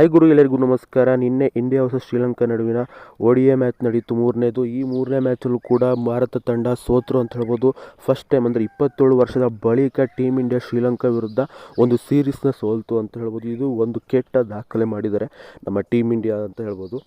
Hi ಗುರು, ಎಲ್ಲರಿಗೂ ನಮಸ್ಕಾರ. ನಿನ್ನೆ ಇಂಡಿಯಾ ವರ್ಸಸ್ ಶ್ರೀಲಂಕಾ ನಡುವಿನ ಒಡಿಯ ಮ್ಯಾಚ್ ನಡೀತು. ಮೂರನೇದು, ಈ ಮೂರನೇ ಮ್ಯಾಚಲ್ಲೂ ಕೂಡ ಭಾರತ ತಂಡ ಸೋತರು ಅಂತ ಹೇಳ್ಬೋದು. ಫಸ್ಟ್ ಟೈಮ್ ಅಂದರೆ ಇಪ್ಪತ್ತೇಳು ವರ್ಷದ ಬಳಿಕ ಟೀಮ್ ಇಂಡಿಯಾ ಶ್ರೀಲಂಕಾ ವಿರುದ್ಧ ಒಂದು ಸೀರೀಸ್ನ ಸೋಲ್ತು ಅಂತ ಹೇಳ್ಬೋದು. ಇದು ಒಂದು ಕೆಟ್ಟ ದಾಖಲೆ ಮಾಡಿದ್ದಾರೆ ನಮ್ಮ ಟೀಮ್ ಇಂಡಿಯಾ ಅಂತ ಹೇಳ್ಬೋದು.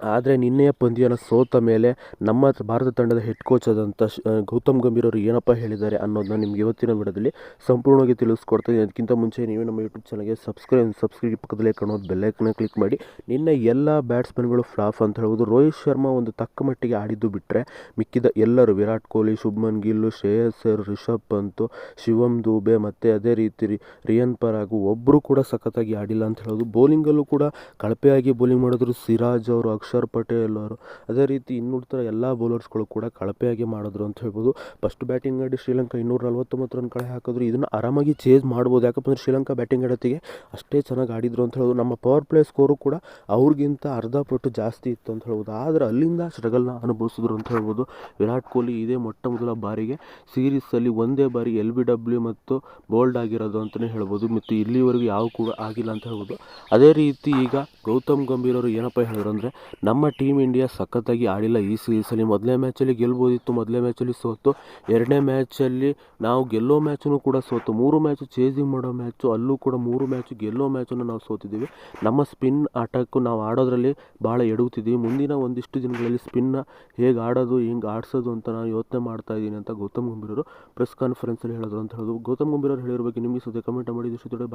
ಆದರೆ ನಿನ್ನೆಯ ಪಂದ್ಯನ ಸೋತ ಮೇಲೆ ನಮ್ಮ ಭಾರತ ತಂಡದ ಹೆಡ್ ಕೋಚ್ ಆದಂಥ ಗೌತಮ್ ಗಂಭೀರ್ ಅವರು ಏನಪ್ಪ ಹೇಳಿದ್ದಾರೆ ಅನ್ನೋದನ್ನ ನಿಮ್ಗೆ ಇವತ್ತಿನ ವಿಡಿಯೋದಲ್ಲಿ ಸಂಪೂರ್ಣವಾಗಿ ತಿಳಿಸ್ಕೊಡ್ತೀನಿ ಅದಕ್ಕಿಂತ ಮುಂಚೆ ನೀವು ನಮ್ಮ ಯೂಟ್ಯೂಬ್ ಚಾನಲ್ಗೆ ಸಬ್ಸ್ಕ್ರೈಬ್ ಸಬ್ಸ್ಕ್ರೈಬ್ ಪಕ್ಕದಲ್ಲೇ ಕಾಣೋದು ಬೆಲ್ಲೈಕನ್ನ ಕ್ಲಿಕ್ ಮಾಡಿ. ನಿನ್ನೆ ಎಲ್ಲ ಬ್ಯಾಟ್ಸ್ಮನ್ಗಳು ಫ್ಲಾಫ್ ಅಂತ ಹೇಳ್ಬೋದು. ರೋಹಿತ್ ಶರ್ಮಾ ಒಂದು ತಕ್ಕ ಮಟ್ಟಿಗೆ ಆಡಿದ್ದು ಬಿಟ್ಟರೆ ಮಿಕ್ಕಿದ ಎಲ್ಲರೂ ವಿರಾಟ್ ಕೊಹ್ಲಿ, ಶುಭ್ಮನ್ ಗಿಲ್ ಶ್ರೇಯಸ್ ರಿಷಬ್ ಪಂತ್ ಶಿವಮ್ ದೂಬೆ ಮತ್ತು ಅದೇ ರೀತಿ ರಿಯನ್ ಪರಾಗು ಒಬ್ಬರು ಕೂಡ ಸಖತ್ತಾಗಿ ಆಡಿಲ್ಲ ಅಂತ ಹೇಳೋದು ಬೌಲಿಂಗಲ್ಲೂ ಕೂಡ ಕಳಪೆಯಾಗಿ ಬೌಲಿಂಗ್ ಮಾಡಿದ್ರು ಸಿರಾಜ್ ಅವರು ಅಕ್ಷರ್ ಪಟೇಲ್ ಅವರು. ಅದೇ ರೀತಿ ಇನ್ನುಳಿದ ಎಲ್ಲ ಬೌಲರ್ಸ್ಗಳು ಕೂಡ ಕಳಪೆಯಾಗಿ ಮಾಡಿದ್ರು ಅಂತ ಹೇಳ್ಬೋದು. ಫಸ್ಟ್ ಬ್ಯಾಟಿಂಗ್ ಆಡಿ ಶ್ರೀಲಂಕಾ ಇನ್ನೂರ ನಲ್ವತ್ತೊಂಬತ್ತು ರನ್ ಕಳೆ ಹಾಕಿದ್ರು. ಇದನ್ನು ಆರಾಮಾಗಿ ಚೇಸ್ ಮಾಡ್ಬೋದು. ಯಾಕಪ್ಪ ಅಂದ್ರೆ ಶ್ರೀಲಂಕಾ ಬ್ಯಾಟಿಂಗ್ ಆಡೋತ್ತಿಗೆ ಅಷ್ಟೇ ಚೆನ್ನಾಗಿ ಆಡಿದ್ರು ಅಂತ ಹೇಳ್ಬೋದು. ನಮ್ಮ ಪವರ್ ಪ್ಲೇ ಸ್ಕೋರು ಕೂಡ ಅವ್ರಿಗಿಂತ ಅರ್ಧ ಪಟ್ಟು ಜಾಸ್ತಿ ಇತ್ತು ಅಂತ ಹೇಳ್ಬೋದು. ಆದರೆ ಅಲ್ಲಿಂದ ಸ್ಟ್ರಗಲ್ನ ಅನುಭವಿಸಿದ್ರು ಅಂತ ಹೇಳ್ಬೋದು. ವಿರಾಟ್ ಕೊಹ್ಲಿ ಇದೇ ಮೊಟ್ಟ ಮೊದಲ ಬಾರಿಗೆ ಸೀರೀಸಲ್ಲಿ ಒಂದೇ ಬಾರಿ ಎಲ್ ಬಿ ಡಬ್ಲ್ಯೂ ಮತ್ತು ಬೋಲ್ಡ್ ಆಗಿರೋದು ಅಂತಲೇ ಹೇಳ್ಬೋದು. ಮತ್ತು ಇಲ್ಲಿವರೆಗೂ ಯಾವ ಕೂಡ ಆಗಿಲ್ಲ ಅಂತ ಹೇಳ್ಬೋದು. ಅದೇ ರೀತಿ ಈಗ ಗೌತಮ್ ಗಂಭೀರ್ ಅವರು ಏನಪ್ಪ ಹೇಳಿದ್ರು ಅಂದರೆ ನಮ್ಮ ಟೀಮ್ ಇಂಡಿಯಾ ಸಖತ್ತಾಗಿ ಆಡಿಲ್ಲ ಈ ಸೀಸಲ್ಲಿ ಮೊದಲನೇ ಮ್ಯಾಚಲ್ಲಿ ಗೆಲ್ಬೋದಿತ್ತು ಮೊದಲನೇ ಮ್ಯಾಚಲ್ಲಿ ಸೋತು. ಎರಡನೇ ಮ್ಯಾಚಲ್ಲಿ ನಾವು ಗೆಲ್ಲೋ ಮ್ಯಾಚನ್ನು ಕೂಡ ಸೋತು. ಮೂರು ಮ್ಯಾಚು ಚೇಸಿಂಗ್ ಮಾಡೋ ಮ್ಯಾಚು ಅಲ್ಲೂ ಕೂಡ ಮೂರು ಮ್ಯಾಚು ಗೆಲ್ಲೋ ಮ್ಯಾಚನ್ನು ನಾವು ಸೋತಿದ್ದೀವಿ. ನಮ್ಮ ಸ್ಪಿನ್ ಆಟಕ್ಕೂ ನಾವು ಆಡೋದ್ರಲ್ಲಿ ಭಾಳ ಎಡುತ್ತಿದ್ದೀವಿ ಮುಂದಿನ ಒಂದಿಷ್ಟು ದಿನಗಳಲ್ಲಿ ಸ್ಪಿನ್ನ ಹೇಗೆ ಆಡೋದು, ಹೆಂಗೆ ಆಡಿಸೋದು ಅಂತ ನಾನು ಯೋಚನೆ ಮಾಡ್ತಾ ಇದ್ದೀನಿ ಅಂತ ಗೌತಮ್ ಗಂಭೀರರು ಪ್ರೆಸ್ ಕಾನ್ಫರೆನ್ಸಲ್ಲಿ ಹೇಳಿದ್ರು ಅಂತ ಹೇಳೋದು ಗೌತಮ್ ಗಂಭೀರ್ ಅವರು ಹೇಳಿರೋ ಬಗ್ಗೆ ನಿಮಗೆ ಸದ್ಯ ಕಮೆಂಟ್ ಮಾಡಿ ಇಷ್ಟು ಬಾಯ್